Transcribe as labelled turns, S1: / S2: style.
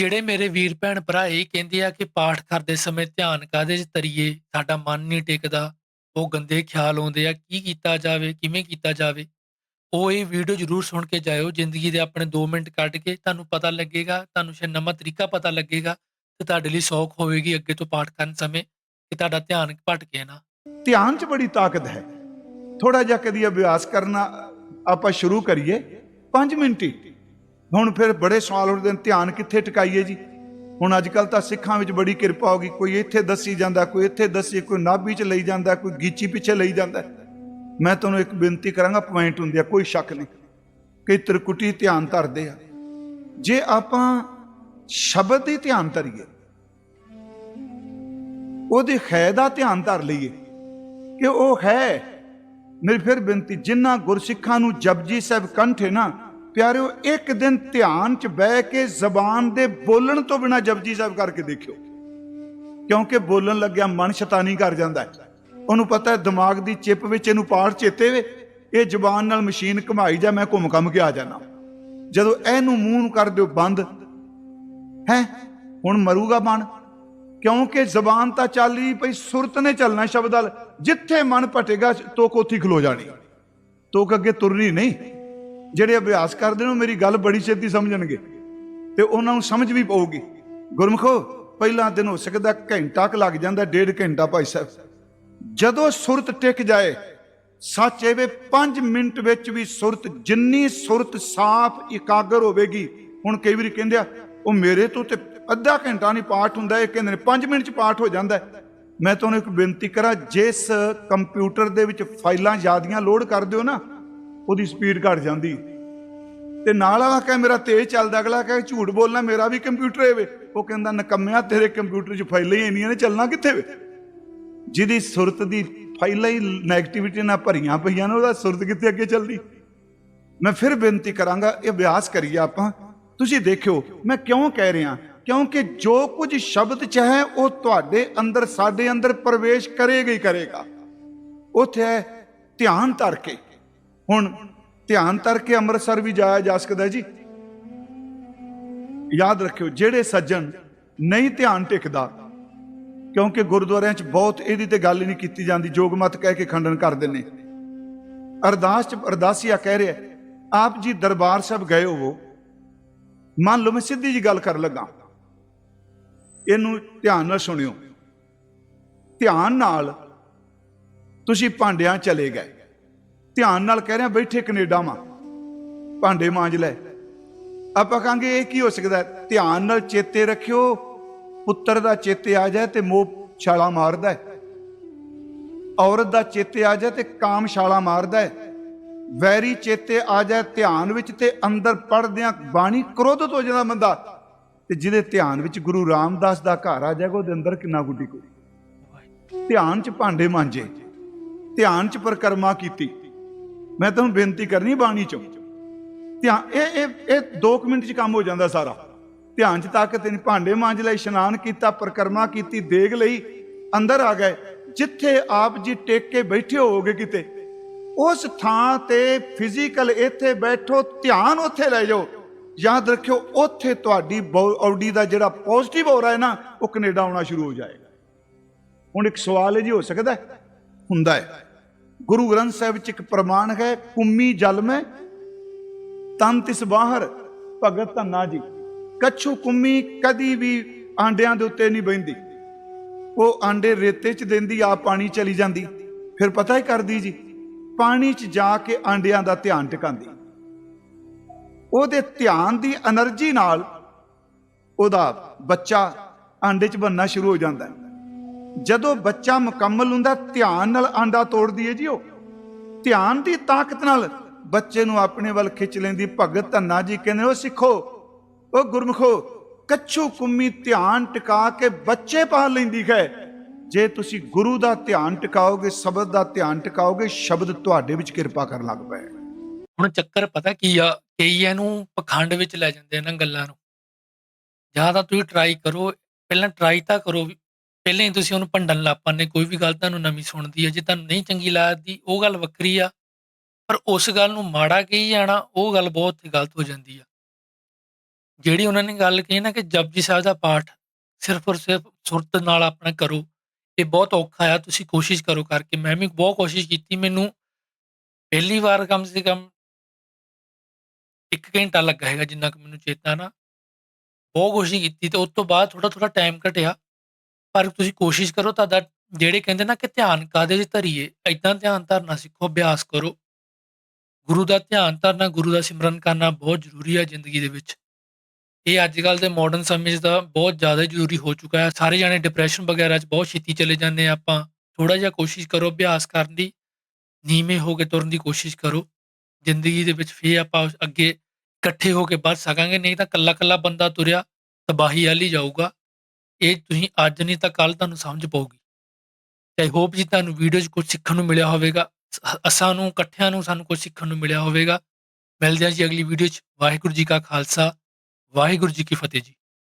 S1: ਜਿਹੜੇ ਮੇਰੇ ਵੀਰ ਭੈਣ ਭਰਾ ਇਹ ਕਹਿੰਦੇ ਆ ਕਿ ਪਾਠ ਕਰਦੇ ਸਮੇਂ ਧਿਆਨ ਕਾਹਦੇ 'ਚ ਧਰੀਏ? ਸਾਡਾ ਮਨ ਨਹੀਂ ਟਿਕਦਾ। ਉਹ ਗੰਦੇ ਖਿਆਲ ਆਉਂਦੇ ਆ, ਕੀ ਕੀਤਾ ਜਾਵੇ, ਕਿਵੇਂ ਕੀਤਾ ਜਾਵੇ? ਉਹ ਇਹ ਵੀਡੀਓ ਜਰੂਰ ਸੁਣ ਕੇ ਜਾਇਓ, ਜ਼ਿੰਦਗੀ ਦੇ ਆਪਣੇ 2 ਮਿੰਟ ਕੱਢ ਕੇ। ਤੁਹਾਨੂੰ ਪਤਾ ਲੱਗੇਗਾ, ਤੁਹਾਨੂੰ ਸ਼ਾਇਦ ਨਵਾਂ ਤਰੀਕਾ ਪਤਾ ਲੱਗੇਗਾ ਤੇ ਤੁਹਾਡੇ ਲਈ ਸੌਖ ਹੋਵੇਗੀ ਅੱਗੇ ਤੋਂ ਪਾਠ ਕਰਨ ਸਮੇਂ ਕਿ ਤੁਹਾਡਾ ਧਿਆਨ ਭਟਕੇ ਨਾ।
S2: ਧਿਆਨ 'ਚ ਬੜੀ ਤਾਕਤ ਹੈ। ਥੋੜਾ ਜਿਹਾ ਕਦੀ ਅਭਿਆਸ ਕਰਨਾ ਆਪਾਂ ਸ਼ੁਰੂ ਕਰੀਏ। 5 ਮਿੰਟ ਹੀ। ਹੁਣ ਫਿਰ ਬੜੇ ਸਵਾਲ ਉੱਠਦੇ ਨੇ ਧਿਆਨ ਕਿੱਥੇ ਟਿਕਾਈਏ ਜੀ? ਹੁਣ ਅੱਜ ਕੱਲ ਤਾਂ ਸਿੱਖਾਂ ਵਿੱਚ ਬੜੀ ਕਿਰਪਾ ਹੋ ਗਈ। ਕੋਈ ਇੱਥੇ ਦੱਸੀ ਜਾਂਦਾ, ਕੋਈ ਇੱਥੇ ਦੱਸੀ, ਕੋਈ ਨਾਭੀ 'ਚ ਲਈ ਜਾਂਦਾ, ਕੋਈ ਗੀਚੀ ਪਿੱਛੇ ਲਈ ਜਾਂਦਾ। ਮੈਂ ਤੁਹਾਨੂੰ ਇੱਕ ਬੇਨਤੀ ਕਰਾਂਗਾ ਪੁਆਇੰਟ ਹੁੰਦੀ ਆ, ਕੋਈ ਸ਼ੱਕ ਨਹੀਂ ਕਿ ਤ੍ਰਿਕੁਟੀ ਧਿਆਨ ਧਰਦੇ ਆ। ਜੇ ਆਪਾਂ ਸ਼ਬਦ ਦੀ ਧਿਆਨ ਧਰੀਏ, ਉਹਦੇ ਖੈ ਦਾ ਧਿਆਨ ਧਰ ਲਈਏ ਕਿ ਉਹ ਹੈ। ਮੇਰੀ ਫਿਰ ਬੇਨਤੀ ਜਿਨ੍ਹਾਂ ਗੁਰਸਿੱਖਾਂ ਨੂੰ ਜਪਜੀ ਸਾਹਿਬ ਕੰਠ ਹੈ ਨਾ ਪਿਆਰਿਓ, ਇੱਕ ਦਿਨ ਧਿਆਨ 'ਚ ਬਹਿ ਕੇ ਜ਼ਬਾਨ ਦੇ ਬੋਲਣ ਤੋਂ ਬਿਨਾ ਜਪਜੀ ਸਾਹਿਬ ਕਰਕੇ ਦੇਖਿਓ। ਕਿਉਂਕਿ ਬੋਲਣ ਲੱਗਿਆ ਮਨ ਸ਼ੈਤਾਨੀ ਕਰ ਜਾਂਦਾ ਹੈ। ਉਹਨੂੰ ਪਤਾ ਹੈ ਦਿਮਾਗ ਦੀ ਚਿੱਪ ਵਿੱਚ ਇਹਨੂੰ ਪਾੜ ਚੇਤੇ ਵੇ। ਇਹ ਜ਼ਬਾਨ ਨਾਲ ਮਸ਼ੀਨ ਘੁਮਾਈ ਜਾ, ਮੈਂ ਘੁੰਮ ਘੰਮ ਕੇ ਆ ਜਾਣਾ ਜਦੋਂ ਇਹਨੂੰ ਮੂੰਹ ਨੂੰ ਕਰ ਦਿਓ ਬੰਦ, ਹੈ? ਹੁਣ ਮਰੂਗਾ ਮਨ? ਕਿਉਂਕਿ ਜ਼ਬਾਨ ਤਾਂ ਚੱਲ ਰਹੀ ਪਈ, ਸੁਰਤ ਨੇ ਚੱਲਣਾ ਸ਼ਬਦ ਨਾਲ ਜਿੱਥੇ ਮਨ ਭਟੇਗਾ, ਤੋਕ ਉੱਥੇ ਖਲੋ ਜਾਣੀ। ਤੋਕ ਅੱਗੇ ਤੁਰਨੀ ਨਹੀਂ। ਜਿਹੜੇ ਅਭਿਆਸ ਕਰਦੇ ਨੇ, ਉਹ ਮੇਰੀ ਗੱਲ ਬੜੀ ਛੇਤੀ ਸਮਝਣਗੇ ਤੇ ਉਹਨਾਂ ਨੂੰ ਸਮਝ ਵੀ ਪਊਗੀ। ਗੁਰਮਖੋ, ਪਹਿਲਾਂ ਦਿਨ ਹੋ ਸਕਦਾ ਘੰਟਾ ਕੁ ਲੱਗ ਜਾਂਦਾ, ਡੇਢ ਘੰਟਾ ਭਾਈ ਸਾਹਿਬ। ਜਦੋਂ ਸੁਰਤ ਟਿਕ ਜਾਏ, ਸੱਚ ਇਹ ਵੇ 5 ਮਿੰਟ ਵਿੱਚ ਵੀ ਸੁਰਤ, ਜਿੰਨੀ ਸੁਰਤ ਸਾਫ਼ ਇਕਾਗਰ ਹੋਵੇਗੀ, ਹੁਣ ਕਈ ਵਾਰੀ ਕਹਿੰਦੇ ਆ, ਉਹ ਮੇਰੇ ਤੋਂ ਤੇ ਅੱਧਾ ਘੰਟਾ ਨਹੀਂ ਪਾਠ ਹੁੰਦਾ, ਇਹ ਕਹਿੰਦੇ ਨੇ 5 ਮਿੰਟ ਚ ਪਾਠ ਹੋ ਜਾਂਦਾ ਮੈਂ ਤੁਹਾਨੂੰ ਇੱਕ ਬੇਨਤੀ ਕਰਾਂ, ਜਿਸ ਕੰਪਿਊਟਰ ਦੇ ਵਿੱਚ ਫਾਈਲਾਂ ਜ਼ਿਆਦੀਆਂ ਲੋਡ ਕਰਦੇ ਹੋ ਨਾ ਉਹਦੀ ਸਪੀਡ ਘਟ ਜਾਂਦੀ। ਤੇ ਨਾਲ ਵਾਲਾ ਕਹੇ, ਮੇਰਾ ਤੇਜ਼ ਚੱਲਦਾ, ਅਗਲਾ ਕਹੇ, ਝੂਠ ਬੋਲਣਾ, ਮੇਰਾ ਵੀ ਕੰਪਿਊਟਰ ਹੈ ਵੇ। ਉਹ ਕਹਿੰਦਾ, ਨਕੰਮਿਆ, ਤੇਰੇ ਕੰਪਿਊਟਰ 'ਚ ਫਾਈਲਾਂ ਹੀ ਇੰਨੀਆਂ ਨੇ, ਚੱਲਣਾ ਕਿੱਥੇ ਵੇ? ਜਿਹਦੀ ਸੁਰਤ ਦੀ ਫਾਈਲਾਂ ਹੀ 네ਗੇਟਿਵਿਟੀ ਨਾਲ ਭਰੀਆਂ ਪਈਆਂ ਨੇ, ਉਹਦਾ ਸੁਰਤ ਕਿੱਥੇ ਅੱਗੇ ਚੱਲਦੀ? ਮੈਂ ਫਿਰ ਬੇਨਤੀ ਕਰਾਂਗਾ, ਇਹ ਅਭਿਆਸ ਕਰੀਏ ਆਪਾਂ। ਤੁਸੀਂ ਦੇਖਿਓ, ਮੈਂ ਕਿਉਂ ਕਹਿ ਰਿਹਾ? ਕਿਉਂਕਿ ਜੋ ਕੁਝ ਸ਼ਬਦ ਚ ਹੈ, ਉਹ ਤੁਹਾਡੇ ਅੰਦਰ, ਸਾਡੇ ਅੰਦਰ ਪ੍ਰਵੇਸ਼ ਕਰੇਗਾ ਹੀ ਕਰੇਗਾ। ਉੱਥੇ ਹੈ ਧਿਆਨ ਧਰ ਕੇ। ਹੁਣ ਧਿਆਨ ਤਰ ਕੇ ਅੰਮ੍ਰਿਤਸਰ ਵੀ ਜਾਇਆ ਜਾ ਸਕਦਾ ਜੀ। ਯਾਦ ਰੱਖਿਓ, ਜਿਹੜੇ ਸੱਜਣ ਨਹੀਂ ਧਿਆਨ ਟਿਕਦਾ, ਕਿਉਂਕਿ ਗੁਰਦੁਆਰਿਆਂ 'ਚ ਬਹੁਤ ਇਹਦੀ ਤੇ ਗੱਲ ਨਹੀਂ ਕੀਤੀ ਜਾਂਦੀ ਜੋਗਮਤ ਕਹਿ ਕੇ ਖੰਡਨ ਕਰਦੇ ਨੇ। ਅਰਦਾਸ 'ਚ ਅਰਦਾਸੀਆ ਕਹਿ ਰਿਹਾ, ਆਪ ਜੀ ਦਰਬਾਰ ਸਾਹਿਬ ਗਏ ਹੋਵੋ, ਮੰਨ ਲਓ ਮੈਂ ਸਿੱਧੀ ਜੀ ਗੱਲ ਕਰਨ ਲੱਗਾ। ਇਹਨੂੰ ਧਿਆਨ ਨਾਲ ਸੁਣਿਓ। ਧਿਆਨ ਨਾਲ ਤੁਸੀਂ ਭਾਂਡਿਆਂ ਚਲੇ ਗਏ। ਧਿਆਨ ਨਾਲ ਕਹਿ ਰਿਹਾ, ਬੈਠੇ ਕੈਨੇਡਾ ਮਾਂ ਭਾਂਡੇ ਮਾਂਜ ਲੈ। ਆਪਾਂ ਕਹਾਂਗੇ, ਇਹ ਕੀ ਹੋ ਸਕਦਾ ਧਿਆਨ ਨਾਲ ਚੇਤੇ ਰੱਖਿਓ, ਪੁੱਤਰ ਦਾ ਚੇਤੇ ਆ ਜਾਏ ਤੇ ਮੋਹ ਛਾਲਾ ਮਾਰਦਾ ਹੈ। ਔਰਤ ਦਾ ਚੇਤੇ ਆ ਜਾਏ ਤੇ ਕਾਮ ਛਾਲਾ ਮਾਰਦਾ ਹੈ। ਵੈਰੀ ਚੇਤੇ ਆ ਜਾਏ ਧਿਆਨ ਵਿੱਚ ਤੇ ਅੰਦਰ ਪੜਦਿਆਂ ਬਾਣੀ ਕ੍ਰੋਧਤ ਹੋ ਜਾਂਦਾ ਬੰਦਾ। ਤੇ ਜਿਹਦੇ ਧਿਆਨ ਵਿੱਚ ਗੁਰੂ ਰਾਮਦਾਸ ਦਾ ਘਰ ਆ ਜਾਏਗਾ, ਉਹਦੇ ਅੰਦਰ ਕਿੰਨਾ ਗੁੱਡੀ ਕੋਈ ਧਿਆਨ 'ਚ ਭਾਂਡੇ ਮਾਂਜੇ। ਧਿਆਨ 'ਚ ਪਰਕਰਮਾ ਕੀਤੀ। ਮੈਂ ਤੁਹਾਨੂੰ ਬੇਨਤੀ ਕਰਨੀ ਬਾਣੀ 'ਚੋਂ। ਧਿਆਨ, ਇਹ ਇਹ ਇਹ 2 ਮਿੰਟ 'ਚ ਕੰਮ ਹੋ ਜਾਂਦਾ ਸਾਰਾ। ਧਿਆਨ 'ਚ ਤਾਕਤ ਨਹੀਂ ਭਾਂਡੇ ਮਾਂਜ ਲਈ, ਇਸ਼ਨਾਨ ਕੀਤਾ, ਪਰਕਰਮਾ ਕੀਤੀ, ਦੇਗ ਲਈ, ਅੰਦਰ ਆ ਗਏ। ਜਿੱਥੇ ਆਪ ਜੀ ਟੇਕ ਕੇ ਬੈਠੇ ਹੋਵੋਗੇ ਕਿਤੇ, ਉਸ ਥਾਂ ਤੇ ਫਿਜ਼ੀਕਲ ਇੱਥੇ ਬੈਠੋ, ਧਿਆਨ ਉੱਥੇ ਲੈ ਜਾਓ। ਯਾਦ ਰੱਖਿਓ, ਉੱਥੇ ਤੁਹਾਡੀ ਆਡੀ ਦਾ ਜਿਹੜਾ ਪੋਜ਼ਿਟਿਵ ਹੋ ਰਿਹਾ ਹੈ ਨਾ, ਉਹ ਕੈਨੇਡਾ ਆਉਣਾ ਸ਼ੁਰੂ ਹੋ ਜਾਏਗਾ। ਹੁਣ ਇੱਕ ਸਵਾਲ ਹੈ ਜੀ ਹੋ ਸਕਦਾ ਹੁੰਦਾ ਹੈ। ਗੁਰੂ ਗ੍ਰੰਥ ਸਾਹਿਬ ਵਿੱਚ ਇੱਕ ਪ੍ਰਮਾਣ ਹੈ ਕੁੰਮੀ ਜਲ ਮੈਂ, ਤਨ ਤਿਸ ਬਾਹਰ, ਭਗਤ ਧੰਨਾ ਜੀ। ਕੱਛੂ ਕੁੰਮੀ ਕਦੀ ਵੀ ਆਂਡਿਆਂ ਦੇ ਉੱਤੇ ਨਹੀਂ ਬੈਂਦੀ ਉਹ ਆਂਡੇ ਰੇਤੇ 'ਚ ਦਿੰਦੀ ਆ ਪਾਣੀ ਚਲੀ ਜਾਂਦੀ। ਫਿਰ ਪਤਾ ਹੀ ਕਰਦੀ ਜੀ, ਪਾਣੀ 'ਚ ਜਾ ਕੇ ਆਂਡਿਆਂ ਦਾ ਧਿਆਨ ਟਿਕਾਉਂਦੀ। ਉਹਦੇ ਧਿਆਨ ਦੀ એનર્ਜੀ ਨਾਲ ਉਹਦਾ ਬੱਚਾ ਆਂਡੇ 'ਚ ਬੰਨਣਾ ਸ਼ੁਰੂ ਹੋ ਜਾਂਦਾ ਜਦੋਂ ਬੱਚਾ ਮੁਕੰਮਲ ਹੁੰਦਾ, ਧਿਆਨ ਨਾਲ ਆਂਡਾ ਤੋੜਦੀ ਹੈ ਜੀ ਉਹ। ਧਿਆਨ ਦੀ ਤਾਕਤ ਨਾਲ ਬੱਚੇ ਨੂੰ ਆਪਣੇ ਵੱਲ ਖਿੱਚ ਲੈਂਦੀ, ਭਗਤ ਧੰਨਾ ਜੀ ਕਹਿੰਦੇ, ਉਹ ਸਿੱਖੋ, ਉਹ ਗੁਰਮਖੋ, ਕੱਛੂ ਕੁੰਮੀ ਧਿਆਨ ਟਿਕਾ ਕੇ ਬੱਚੇ ਪਾਲ ਲੈਂਦੀ ਹੈ। ਜੇ ਤੁਸੀਂ ਗੁਰੂ ਦਾ ਧਿਆਨ ਟਿਕਾਓਗੇ, ਸ਼ਬਦ ਦਾ ਧਿਆਨ ਟਿਕਾਓਗੇ, ਸ਼ਬਦ ਤੁਹਾਡੇ ਵਿੱਚ ਕਿਰਪਾ ਕਰਨ ਲੱਗ ਪਏ।
S1: ਹੁਣ ਚੱਕਰ ਪਤਾ ਕੀ ਆ ਕਈ ਇਹਨੂੰ ਪਖੰਡ ਵਿੱਚ ਲੈ ਜਾਂਦੇ ਇਹਨਾਂ ਗੱਲਾਂ ਨੂੰ। ਜਾਂ ਤਾਂ ਤੁਸੀਂ ਟਰਾਈ ਕਰੋ, ਪਹਿਲਾਂ ਟਰਾਈ ਤਾਂ ਕਰੋ ਵੀ। ਪਹਿਲਾਂ ਹੀ ਤੁਸੀਂ ਉਹਨੂੰ ਭੰਡਣ ਲੱਗ ਪੈਂਦੇ ਕੋਈ ਵੀ ਗੱਲ ਤੁਹਾਨੂੰ ਨਵੀਂ ਸੁਣਦੀ ਹੈ, ਜੇ ਤੁਹਾਨੂੰ ਨਹੀਂ ਚੰਗੀ ਲੱਗਦੀ, ਉਹ ਗੱਲ ਵੱਖਰੀ ਆ। ਪਰ ਉਸ ਗੱਲ ਨੂੰ ਮਾੜਾ ਕਹੀ ਜਾਣਾ, ਉਹ ਗੱਲ ਬਹੁਤ ਗਲਤ ਹੋ ਜਾਂਦੀ ਆ। ਜਿਹੜੀ ਉਹਨਾਂ ਨੇ ਗੱਲ ਕਹੀ ਨਾ ਕਿ ਜਪਜੀ ਸਾਹਿਬ ਦਾ ਪਾਠ ਸਿਰਫ ਔਰ ਸਿਰਫ ਸੁਰਤ ਨਾਲ ਆਪਣਾ ਕਰੋ, ਇਹ ਬਹੁਤ ਔਖਾ ਆ, ਤੁਸੀਂ ਕੋਸ਼ਿਸ਼ ਕਰੋ ਕਰਕੇ। ਮੈਂ ਵੀ ਬਹੁਤ ਕੋਸ਼ਿਸ਼ ਕੀਤੀ, ਮੈਨੂੰ ਪਹਿਲੀ ਵਾਰ ਕਮ ਸੇ ਕਮ 1 ਘੰਟਾ ਲੱਗਾ ਹੈਗਾ, ਜਿੰਨਾ ਕਿ ਮੈਨੂੰ ਚੇਤਾ ਨਾ। ਬਹੁਤ ਕੋਸ਼ਿਸ਼ ਕੀਤੀ ਤੇ ਉਸ ਤੋਂ ਬਾਅਦ ਥੋੜਾ ਥੋੜਾ ਟਾਈਮ ਘਟਿਆ। ਪਰ ਤੁਸੀਂ ਕੋਸ਼ਿਸ਼ ਕਰੋ ਤੁਹਾਡਾ ਜਿਹੜੇ ਕਹਿੰਦੇ ਨਾ ਕਿ ਧਿਆਨ ਕਾਦੇ 'ਚ ਧਰੀਏ ਐਦਾਂ ਧਿਆਨ ਧਰਨਾ ਸਿੱਖੋ, ਅਭਿਆਸ ਕਰੋ। ਗੁਰੂ ਦਾ ਧਿਆਨ ਧਰਨਾ, ਗੁਰੂ ਦਾ ਸਿਮਰਨ ਕਰਨਾ ਬਹੁਤ ਜ਼ਰੂਰੀ ਹੈ ਜ਼ਿੰਦਗੀ ਦੇ ਵਿੱਚ। ਇਹ ਅੱਜ ਕੱਲ ਦੇ ਮਾਡਰਨ ਸਮੇਂ 'ਚ ਤਾਂ ਬਹੁਤ ਜ਼ਿਆਦਾ ਜ਼ਰੂਰੀ ਹੋ ਚੁੱਕਾ ਹੈ। ਸਾਰੇ ਜਾਣੇ ਡਿਪਰੈਸ਼ਨ ਵਗੈਰਾ 'ਚ ਬਹੁਤ ਛੇਤੀ ਚਲੇ ਜਾਂਦੇ ਆ ਆਪਾਂ। ਥੋੜਾ ਜਿਹਾ ਕੋਸ਼ਿਸ਼ ਕਰੋ ਅਭਿਆਸ ਕਰਨ ਦੀ, ਨੀਵੇਂ ਹੋ ਕੇ ਤੁਰਨ ਦੀ ਕੋਸ਼ਿਸ਼ ਕਰੋ। ਜ਼ਿੰਦਗੀ ਦੇ ਵਿੱਚ ਫੇਰ ਆਪਾਂ ਅੱਗੇ ਇਕੱਠੇ ਹੋ ਕੇ ਵੱਧ ਸਕਾਂਗੇ, ਨਹੀਂ ਤਾਂ ਕੱਲਾ ਕੱਲਾ ਬੰਦਾ ਤੁਰਿਆ ਤਬਾਹੀ ਵਾਲੀ ਜਾਊਗਾ। ਇਹ ਤੁਸੀਂ ਅੱਜ ਨਹੀਂ ਤਾਂ ਕੱਲ ਤੁਹਾਨੂੰ ਸਮਝ ਪਊਗੀ। ਆਈ ਹੋਪ ਜੀ ਤੁਹਾਨੂੰ ਵੀਡੀਓ 'ਚ ਕੁਝ ਸਿੱਖਣ ਨੂੰ ਮਿਲਿਆ ਹੋਵੇਗਾ। ਅਸਾਂ ਨੂੰ, ਇਕੱਠਿਆਂ ਨੂੰ ਸਾਨੂੰ ਕੁਝ ਸਿੱਖਣ ਨੂੰ ਮਿਲਿਆ ਹੋਵੇਗਾ। ਮਿਲਦੇ ਹਾਂ ਜੀ ਅਗਲੀ ਵੀਡੀਓ 'ਚ। ਵਾਹਿਗੁਰੂ ਜੀ ਕਾ ਖਾਲਸਾ। ਵਾਹਿਗੁਰੂ ਜੀ ਕੀ ਫਤਿਹ ਜੀ।